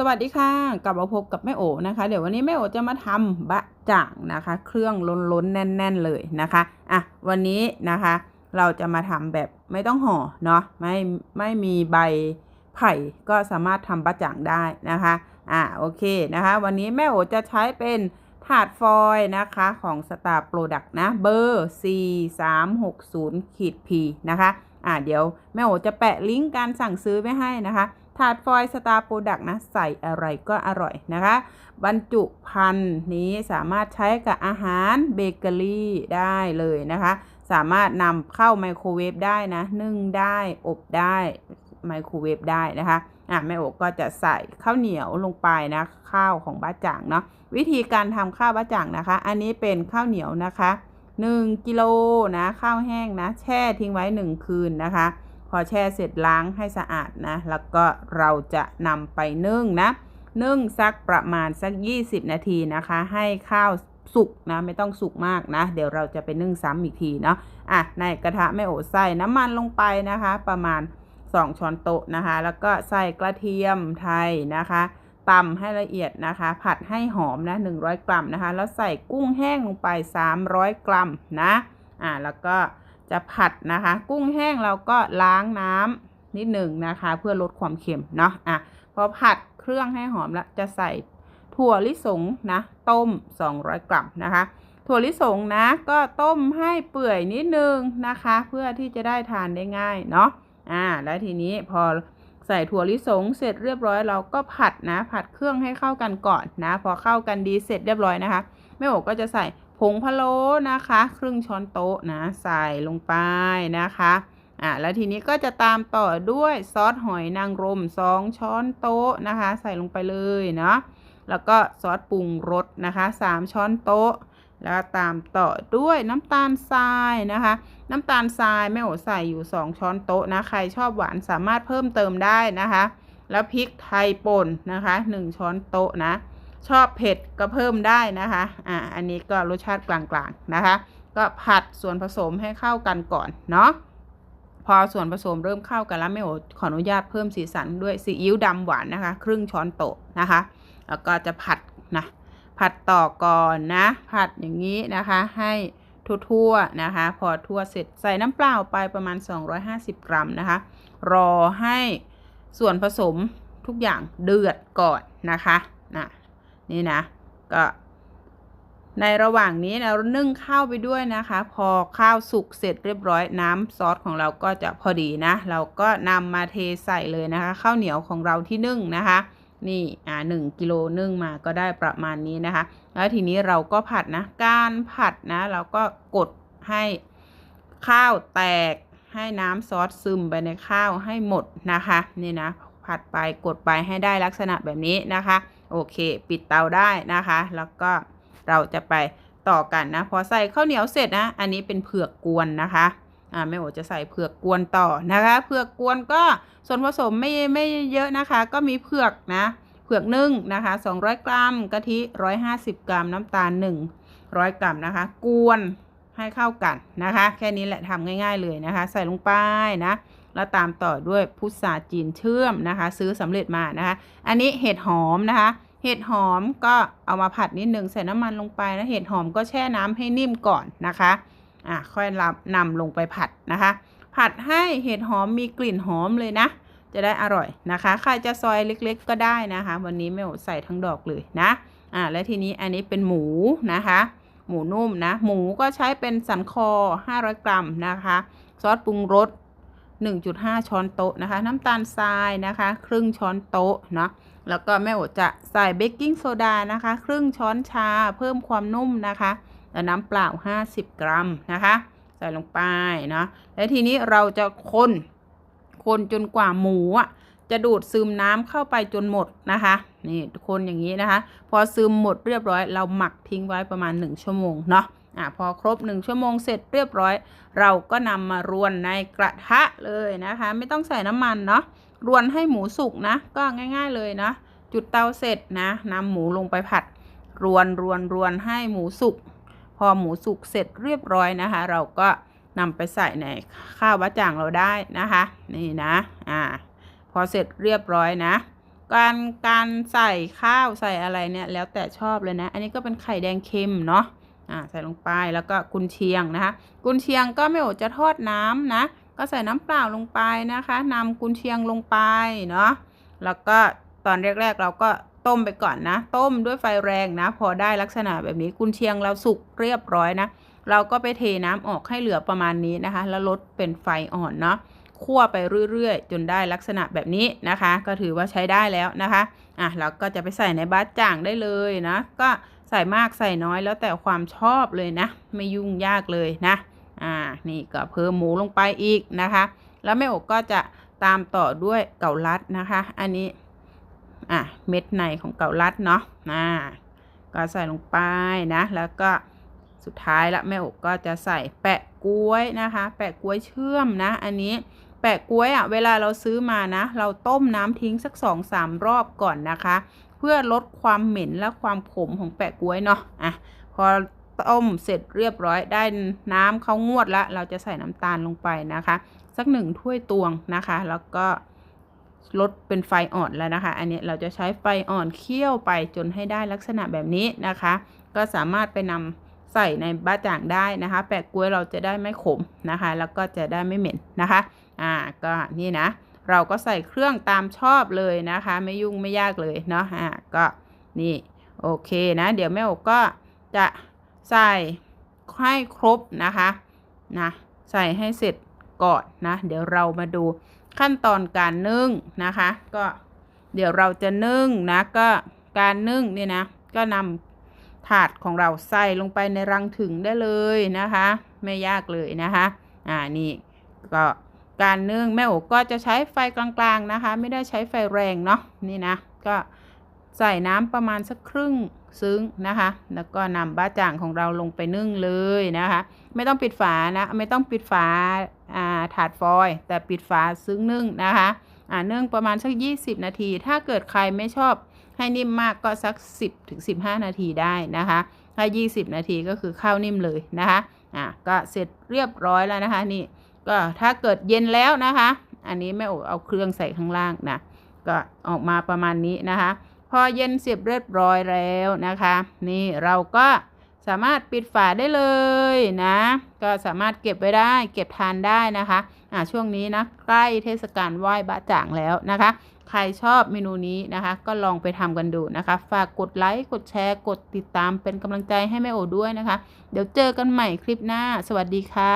สวัสดีค่ะกลับมาพบกับแม่โอนะคะ เดี๋ยววันนี้แม่โอจะมาทำบะจ่างนะคะ เครื่องล้นๆแน่น ๆ เลยนะคะอะวันนี้นะคะ เราจะมาทำแบบไม่ต้องห่อเนาะไม่ไม่มีใบไผ่ก็สามารถทำบะจ่างได้นะคะอะโอเคนะคะ วันนี้แม่โอจะใช้เป็นถาดฟอยนะคะของ Star Product นะเบอร์ C 3 6 0ขีด P นะคะอะเดี๋ยวแม่โอจะแปะลิงก์การสั่งซื้อไว้ให้นะคะ ถาดฟอยสตาร์โปรดักต์นะ ใส่อะไรก็อร่อยนะคะ บรรจุภัณฑ์นี้สามารถใช้กับอาหารเบเกอรี่ได้เลยนะคะ สามารถนำเข้าไมโครเวฟได้นะ นึ่งได้อบได้ไมโครเวฟได้นะคะอะแม่โอกก็จะใส่ข้าวเหนียวลงไปนะข้าวของบ้าจ่างเนาะวิธีการทำข้าวบ้าจ่างนะคะ อันนี้เป็นข้าวเหนียวนะคะ1กิโลนะข้าวแห้งนะ แช่ทิ้งไว้ 1 คืนนะคะ พอแช่เสร็จล้างให้สะอาดนะ แล้วก็เราจะนำไปนึ่งนะ นึ่งสักประมาณสัก 20 นาทีนะคะ ให้ข้าวสุกนะ ไม่ต้องสุกมากนะ เดี๋ยวเราจะไปนึ่งซ้ำอีกทีเนาะ อะ ในกระทะแม่โอใส่น้ำมันลงไปนะคะ ประมาณ 2 ช้อนโต๊ะนะคะ แล้วก็ใส่กระเทียมไทยนะคะตำให้ละเอียดนะคะ ผัดให้หอมนะ 100 กรัมนะคะ แล้วใส่กุ้งแห้งลงไป 300 กรัมนะ อะแล้วก็ จะผัดนะคะ กุ้งแห้งเราก็ล้างน้ำนิดหนึ่งนะคะ เพื่อลดความเค็มเนาะอะพอผัดเครื่องให้หอมแล้วจะใส่ถั่วลิสงนะต้ม 200 กรัมนะคะ ถั่วลิสงนะก็ต้มให้เปื่อยนิดนึงนะคะ เพื่อที่จะได้ทานได้ง่ายเนาะอ่าแล้วทีนี้พอใส่ถั่วลิสงเสร็จเรียบร้อยเราก็ผัดนะ ผัดเครื่องให้เข้ากันก่อนนะ พอเข้ากันดีเสร็จเรียบร้อยนะคะแม่โอก็จะใส่ ผงพะโล้นะคะ ครึ่งช้อนโต๊ะนะใส่ลงไปนะคะอะแล้วทีนี้ก็จะตามต่อด้วยซอสหอยนางรม2ช้อนโต๊ะนะคะ ใส่ลงไปเลยเนาะแล้วก็ซอสปรุงรสนะคะ3ช้อนโต๊ะ แล้วตามต่อด้วยน้ำตาลทรายนะคะ น้ำตาลทรายแม่โอใส่อยู่2ช้อนโต๊ะนะใครชอบหวานสามารถเพิ่มเติมได้นะคะ แล้วพริกไทยป่นนะคะ1ช้อนโต๊ะนะ ชอบเผ็ดก็เพิ่มได้นะคะอ่าอันนี้ก็รสชาติกลางๆนะคะ ก็ผัดส่วนผสมให้เข้ากันก่อนเนาะพอส่วนผสมเริ่มเข้ากันแล้วไม่โอขออนุญาตเพิ่มสีสันด้วยซีอิ๊วดำหวานนะคะ ครึ่งช้อนโต๊ะนะคะ แล้วก็จะผัดนะผัดต่อก่อนนะ ผัดอย่างนี้นะคะให้ทั่วๆนะคะ พอทั่วเสร็จใส่น้ำเปล่าไปประมาณ 250 กรัมนะคะ รอให้ส่วนผสมทุกอย่างเดือดก่อนนะคะนะ นี่นะ ก็ในระหว่างนี้เรานึ่งข้าวไปด้วยนะคะ พอข้าวสุกเสร็จเรียบร้อยน้ำซอสของเราก็จะพอดีนะ เราก็นำมาเทใส่เลยนะคะ ข้าวเหนียวของเราที่นึ่งนะคะ นี่อ่าหนึ่งกิโลนึ่งมาก็ได้ประมาณนี้นะคะ แล้วทีนี้เราก็ผัดนะ การผัดนะเราก็กดให้ข้าวแตกให้น้ำซอสซึมไปในข้าวให้หมดนะคะ นี่นะผัดไปกดไปให้ได้ลักษณะแบบนี้นะคะ โอเค ปิดเตาได้นะคะ แล้วก็เราจะไปต่อกันนะ พอใส่ข้าวเหนียวเสร็จนะ อันนี้เป็นเผือกกวนนะคะอ่าแม่โอจะใส่เผือกกวนต่อนะคะ เผือกกวนก็ส่วนผสมไม่ไม่เยอะนะคะ ก็มีเผือกนะ เผือกนึ่งนะคะ 200 กรัมกะทิ 150 กรัมน้ำตาล 100 กรัมนะคะ กวนให้เข้ากันนะคะ แค่นี้แหละทำง่าย ๆ เลยนะคะ ใส่ลงไปนะ แล้วตามต่อด้วยพุทราจีนเชื่อมนะคะ ซื้อสำเร็จมานะคะ อันนี้เห็ดหอมนะคะ เห็ดหอมก็เอามาผัดนิดนึงใส่น้ำมันลงไปนะเห็ดหอมก็แช่น้ำให้นิ่มก่อนนะคะอะค่อยรับนำลงไปผัดนะคะ ผัดให้เห็ดหอมมีกลิ่นหอมเลยนะ จะได้อร่อยนะคะใครจะซอยเล็กๆ ก็ได้นะคะ วันนี้แม่โอใส่ทั้งดอกเลยนะอ่าและทีนี้อันนี้เป็นหมูนะคะ หมูนุ่มนะ หมูก็ใช้เป็นสันคอ 500 กรัมนะคะ ซอสปรุงรส 1.5 ช้อนโต๊ะนะคะ น้ำตาลทรายนะคะ ครึ่งช้อนโต๊ะเนาะแล้วก็แม่โอจะใส่เบกกิ้งโซดานะคะ ครึ่งช้อนชาเพิ่มความนุ่มนะคะแล้วน้ำเปล่า 50 กรัมนะคะ ใส่ลงไปเนาะแล้วทีนี้เราจะคนคนจนกว่าหมูอะจะดูดซึมน้ำเข้าไปจนหมดนะคะนี่คนอย่างนี้นะคะ พอซึมหมดเรียบร้อย เราหมักทิ้งไว้ประมาณ 1 ชั่วโมงเนาะ อะพอครบ1ชั่วโมงเสร็จเรียบร้อย เราก็นำมารวนในกระทะเลยนะคะ ไม่ต้องใส่น้ำมันเนาะรวนให้หมูสุกนะ ก็ง่ายๆเลยนะ จุดเตาเสร็จนะนำหมูลงไปผัด รวนรวนรวนให้หมูสุกพอหมูสุกเสร็จเรียบร้อยนะคะ เราก็นำไปใส่ในข้าวบะจ่างเราได้นะคะ นี่นะอ่าพอเสร็จเรียบร้อยนะ การการใส่ข้าวใส่อะไรเนี่ยแล้วแต่ชอบเลยนะ อันนี้ก็เป็นไข่แดงเค็มเนาะ อ่าใส่ลงไปแล้วก็กุนเชียงนะคะกุนเชียงก็ไม่โอจะทอดน้ำนะ ก็ใส่น้ำเปล่าลงไปนะคะนำกุนเชียงลงไปเนาะแล้วก็ตอนแรกๆเราก็ต้มไปก่อนนะ ต้มด้วยไฟแรงนะ พอได้ลักษณะแบบนี้กุนเชียงเราสุกเรียบร้อยนะ เราก็ไปเทน้ำออกให้เหลือประมาณนี้นะคะ แล้วลดเป็นไฟอ่อนเนาะคั่วไปเรื่อยๆ จนได้ลักษณะแบบนี้นะคะ ก็ถือว่าใช้ได้แล้วนะคะอะเราก็จะไปใส่ในบาสจ่างได้เลยนะ ก็ ใส่มากใส่น้อยแล้วแต่ความชอบเลยนะ ไม่ยุ่งยากเลยนะ อ่า นี่ก็เพิ่มหมูลงไปอีกนะคะ แล้วแม่อกก็จะตามต่อด้วยเกาลัดนะคะ อันนี้ อะ เม็ดในของเกาลัดเนาะ อ่า ก็ใส่ลงไปนะ แล้วก็สุดท้ายละแม่อกก็จะใส่แปะกล้วยนะคะ แปะกล้วยเชื่อมนะ อันนี้แปะกล้วยอะเวลาเราซื้อมานะ เราต้มน้ำทิ้งสักสองสามรอบก่อนนะคะ เพื่อลดความเหม็นและความขมของแปะกล้วยเนาะอะพอต้มเสร็จเรียบร้อยได้น้ำเขางวดแล้วเราจะใส่น้ำตาลลงไปนะคะ สักหนึ่งถ้วยตวงนะคะ แล้วก็ลดเป็นไฟอ่อนแล้วนะคะ อันนี้เราจะใช้ไฟอ่อนเคี่ยวไปจนให้ได้ลักษณะแบบนี้นะคะ ก็สามารถไปนำใส่ในบ้าจ่างได้นะคะ แปะกล้วยเราจะได้ไม่ขมนะคะ แล้วก็จะได้ไม่เหม็นนะคะ อ่าก็นี่นะ เราก็ใส่เครื่องตามชอบเลยนะคะ ไม่ยุ่งไม่ยากเลยเนาะอ่าก็นี่โอเคนะ เดี๋ยวแม่อกก็จะใส่ให้ครบนะคะนะใส่ให้เสร็จก่อนนะ เดี๋ยวเรามาดูขั้นตอนการนึ่งนะคะ ก็เดี๋ยวเราจะนึ่งนะก็การนึ่งเนี่ยนะ ก็นำถาดของเราใส่ลงไปในรังถึงได้เลยนะคะ ไม่ยากเลยนะคะ อ่านี่ก็ การนึ่งแม่โอก็จะใช้ไฟกลางๆนะคะ ไม่ได้ใช้ไฟแรงเนาะนี่นะก็ใส่น้ำประมาณสักครึ่งซึ้งนะคะ แล้วก็นำบ้าจ่างของเราลงไปนึ่งเลยนะคะ ไม่ต้องปิดฝานะ ไม่ต้องปิดฝาอ่าถาดฟอยล์แต่ปิดฝาซึ้งนึ่งนะคะอ่านึ่งประมาณสัก 20 นาที ถ้าเกิดใครไม่ชอบให้นิ่มมากก็สัก 10ถึง15 นาทีได้นะคะถ้า 20 นาทีก็คือข้าวนิ่มเลยนะคะอ่าก็เสร็จเรียบร้อยแล้วนะคะนี่ ก็ถ้าเกิดเย็นแล้วนะคะ อันนี้แม่โอเอาเครื่องใส่ข้างล่างนะก็ออกมาประมาณนี้นะคะ พอเย็นเสียบเรียบร้อยแล้วนะคะ นี่เราก็สามารถปิดฝาได้เลยนะ ก็สามารถเก็บไว้ได้ เก็บทานได้นะคะอ่าช่วงนี้นะใกล้เทศกาลไหว้บะจ่างแล้วนะคะ ใครชอบเมนูนี้นะคะ ก็ลองไปทำกันดูนะคะ ฝากกดไลค์กดแชร์กดติดตามเป็นกำลังใจให้แม่โอด้วยนะคะ เดี๋ยวเจอกันใหม่คลิปหน้า สวัสดีค่ะ